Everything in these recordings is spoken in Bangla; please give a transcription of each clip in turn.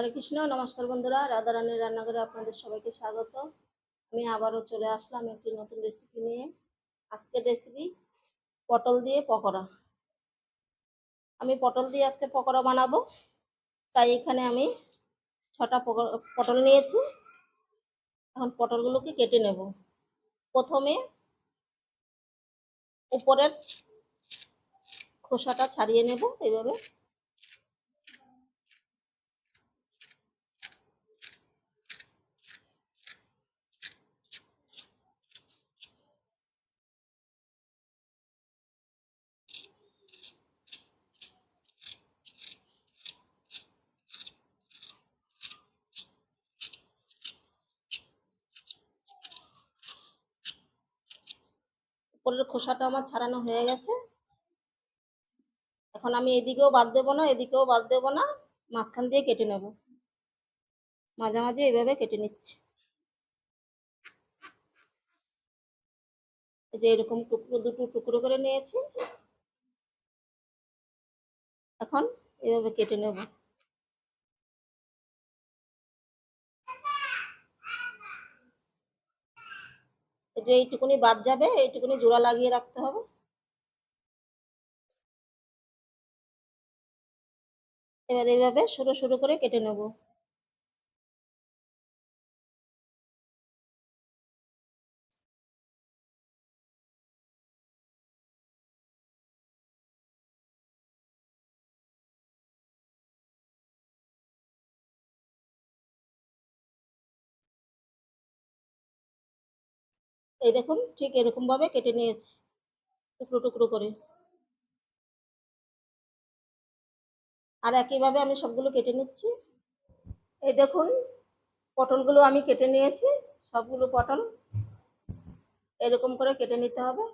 হরে কৃষ্ণ, নমস্কার বন্ধুরা। রাধারানীর রান্নাঘরে আপনাদের সবাইকে স্বাগত। আমি আবারও চলে আসলাম একটি নতুন রেসিপি নিয়ে। আজকের রেসিপি পটল দিয়ে পকোড়া। আমি পটল দিয়ে আজকে পকোড়া বানাবো। তাই এখানে আমি ছটা পটল নিয়েছি। এখন পটলগুলোকে কেটে নেব। প্রথমে উপরের খোসাটা ছাড়িয়ে নেব এইভাবে উপরের খোসাটা আমার ছাড়ানো হয়ে গেছে। এখন আমি এদিকেও বাদ দেবো না, এদিকেও বাদ দেবো না, মাঝখান দিয়ে কেটে নেব। মাঝামাঝি এইভাবে কেটে নিচ্ছি। যে এরকম টুকরো, দুটো টুকরো করে নিয়েছি। এখন এভাবে কেটে নেব। যে এইটুকুনি বাদ যাবে, এইটুকুনি জোড়া লাগিয়ে রাখতে হবে। এবার এইভাবে সরু সরু করে কেটে নেব। এই দেখুন, ঠিক এরকম ভাবে কেটে নিয়েছি টুকরো টুকরো করে। আর একইভাবে আমি সবগুলো কেটে নিচ্ছি। এই দেখুন, পটলগুলো আমি কেটে নিয়েছি, সবগুলো পটল এরকম করে কেটে নিতে হবে।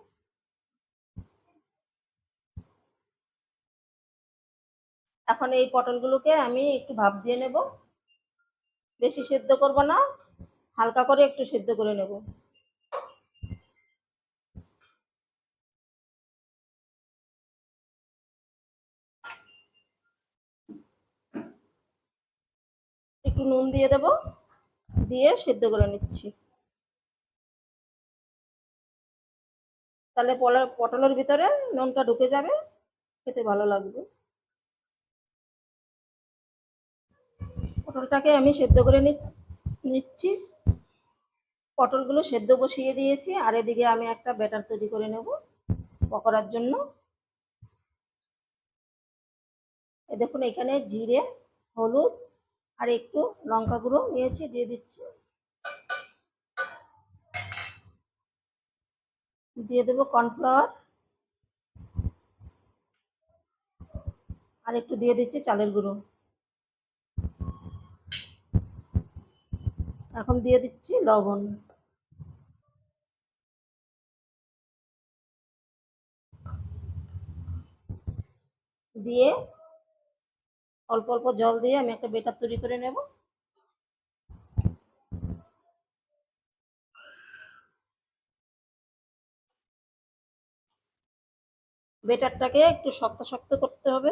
এখন এই পটলগুলোকে আমি একটু ভাপ দিয়ে নেব। বেশি সেদ্ধ করব না, হালকা করে একটু সেদ্ধ করে নেব। একটু নুন দিয়ে দেব। দিয়ে সেদ্ধ করে নিচ্ছি। তাহলে পটলের ভিতরে নুনটা ঢুকে যাবে। খেতে ভালো লাগবে। পটলটাকে আমি সেদ্ধ করে নিচ্ছি। পটলগুলো সেদ্ধ বসিয়ে দিয়েছি। আর এদিকে আমি একটা ব্যাটার তৈরি করে নেব পকোড়ার জন্য। দেখুন, এখানে জিরে, হলুদ আর একটু লঙ্কা গুঁড়ো নিয়েছি, দিয়ে দিচ্ছি। দিয়ে দেবো কর্নফ্লাওয়ার আর একটু দিয়ে দিচ্ছি চালের গুঁড়ো। এখন দিয়ে দিচ্ছি লবণ। দিয়ে অল্প অল্প জল দিয়ে আমি একটা বেটার তৈরি করে নেব। বেটারটাকে একটু শক্ত শক্ত করতে হবে।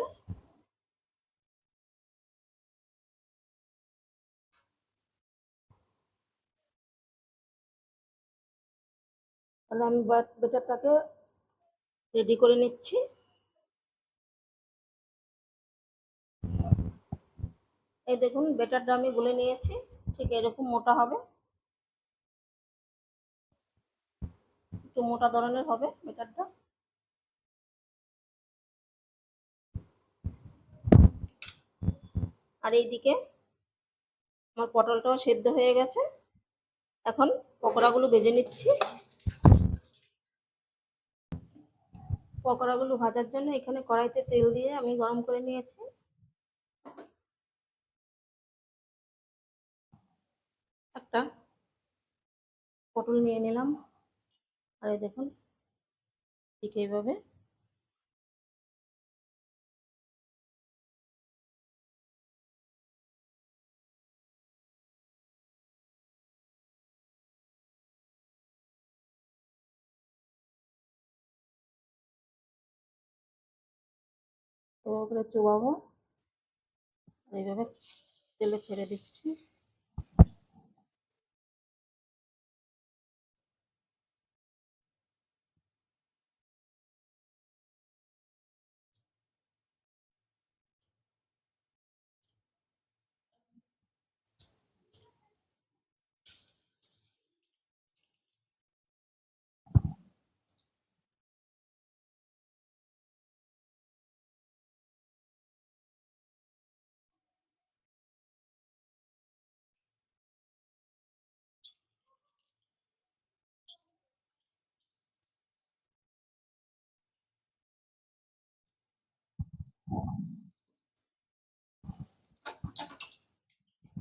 তাহলে আমি বেটারটাকে রেডি করে নিচ্ছি। এই দেখুন, বেটারটা আমি গুলে নিয়েছি। ঠিক এরকম মোটা হবে। একটু মোটা ধরনের হবে বেটারটা। আর এইদিকে আমার পটলটাও সেদ্ধ হয়ে গেছে। এখন পকোড়াগুলো ভেজে নিচ্ছি। পকোড়াগুলো ভাজার জন্য এখানে কড়াইতে তেল দিয়ে আমি গরম করে নিয়েছি। একটা পটল নিয়ে নিলাম। আর এই দেখুন, ঠিক এইভাবে। এভাবে করে চুবাবো। এইভাবে তেলে ছেড়ে দিচ্ছি।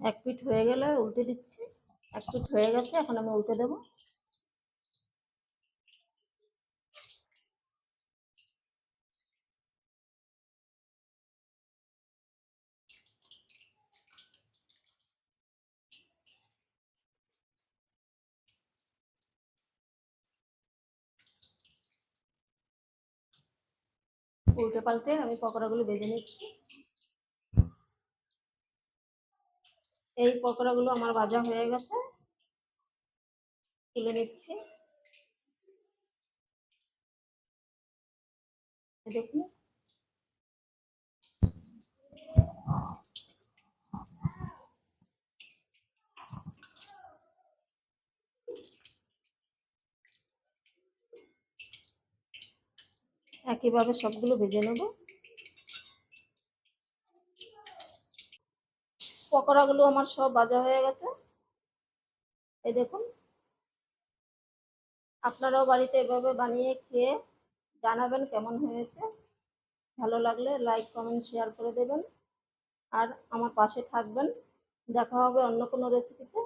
এক পিঠ হয়ে গেলে উল্টে দিচ্ছি। এক পিঠ হয়ে গেছে, এখন আমি উল্টে দেবো। উল্টে পাল্টে আমি পকোড়াগুলো ভেজে নিচ্ছি। এই পকোড়াগুলো আমার ভাজা হয়ে গেছে। তুলে নিচ্ছি। দেখুন। একইভাবে সবগুলো ভেজে নেব। পকোড়াগুলো আমার সব ভাজা হয়ে গেছে। এই দেখুন। আপনারাও বাড়িতে এভাবে বানিয়ে খেয়ে জানাবেন কেমন হয়েছে। ভালো লাগলে লাইক, কমেন্ট, শেয়ার করে দেবেন। আর আমার পাশে থাকবেন। দেখা হবে অন্য কোনো রেসিপিতে